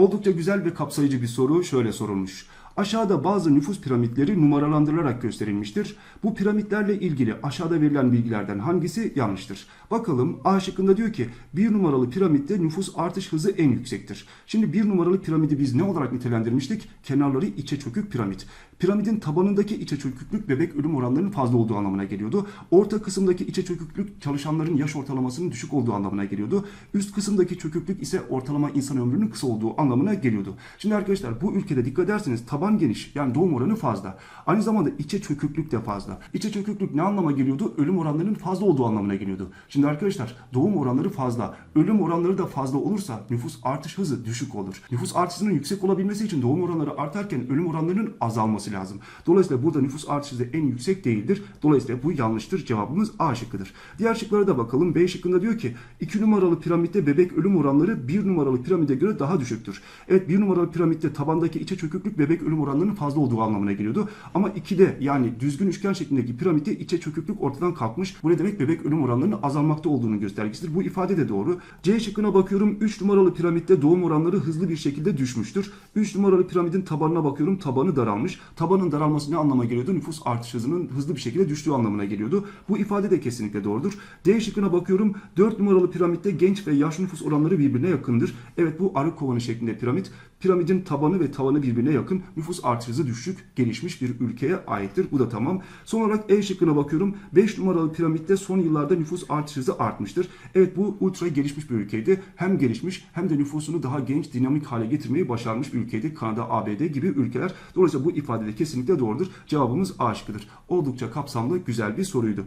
Oldukça güzel ve kapsayıcı bir soru şöyle sorulmuş. Aşağıda bazı nüfus piramitleri numaralandırılarak gösterilmiştir. Bu piramitlerle ilgili aşağıda verilen bilgilerden hangisi yanlıştır? Bakalım A şıkkında diyor ki bir numaralı piramitte nüfus artış hızı en yüksektir. Şimdi bir numaralı piramidi biz ne olarak nitelendirmiştik? Kenarları içe çökük piramit. Piramidin tabanındaki içe çöküklük bebek ölüm oranlarının fazla olduğu anlamına geliyordu. Orta kısımdaki içe çöküklük çalışanların yaş ortalamasının düşük olduğu anlamına geliyordu. Üst kısımdaki çöküklük ise ortalama insan ömrünün kısa olduğu anlamına geliyordu. Şimdi arkadaşlar bu ülkede dikkat ederseniz taban geniş yani doğum oranı fazla. Aynı zamanda içe çöküklük de fazla. İçe çöküklük ne anlama geliyordu? Ölüm oranlarının fazla olduğu anlamına geliyordu. Şimdi arkadaşlar doğum oranları fazla. Ölüm oranları da fazla olursa nüfus artış hızı düşük olur. Nüfus artışının yüksek olabilmesi için doğum oranları artarken ölüm oranlarının azalması lazım. Dolayısıyla burada nüfus artış hızı en yüksek değildir. Dolayısıyla bu yanlıştır. Cevabımız A şıkkıdır. Diğer şıklara da bakalım. B şıkkında diyor ki 2 numaralı piramitte bebek ölüm oranları 1 numaralı piramide göre daha düşüktür. Evet 1 numaralı piramitte tabandaki içe çöküklük bebek ölüm oranlarının fazla olduğu anlamına geliyordu. Ama 2'de yani düzgün üçgen şeklindeki piramitte içe çöküklük ortadan kalkmış. Bu ne demek? Bebek ölüm oranlarının azalmakta olduğunu göstergesidir. Bu ifade de doğru. C şıkkına bakıyorum. 3 numaralı piramitte doğum oranları hızlı bir şekilde düşmüştür. 3 numaralı piramidin tabanına bakıyorum. Tabanı daralmış. Tabanın daralması ne anlama geliyordu? Nüfus artış hızının hızlı bir şekilde düştüğü anlamına geliyordu. Bu ifade de kesinlikle doğrudur. D şıkkına bakıyorum. 4 numaralı piramitte genç ve yaş nüfus oranları birbirine yakındır. Evet bu arı kovanı şeklinde piramit. Piramidin tabanı ve tavanı birbirine yakın. Nüfus artış hızı düşük, gelişmiş bir ülkeye aittir. Bu da tamam. Son olarak E şıkkına bakıyorum. 5 numaralı piramitte son yıllarda nüfus artış hızı artmıştır. Evet bu ultra gelişmiş bir ülkeydi. Hem gelişmiş hem de nüfusunu daha genç, dinamik hale getirmeyi başarmış bir ülkeydi. Kanada, ABD gibi ülkeler. Dolayısıyla bu ifade de kesinlikle doğrudur. Cevabımız A şıkkıdır. Oldukça kapsamlı, güzel bir soruydu.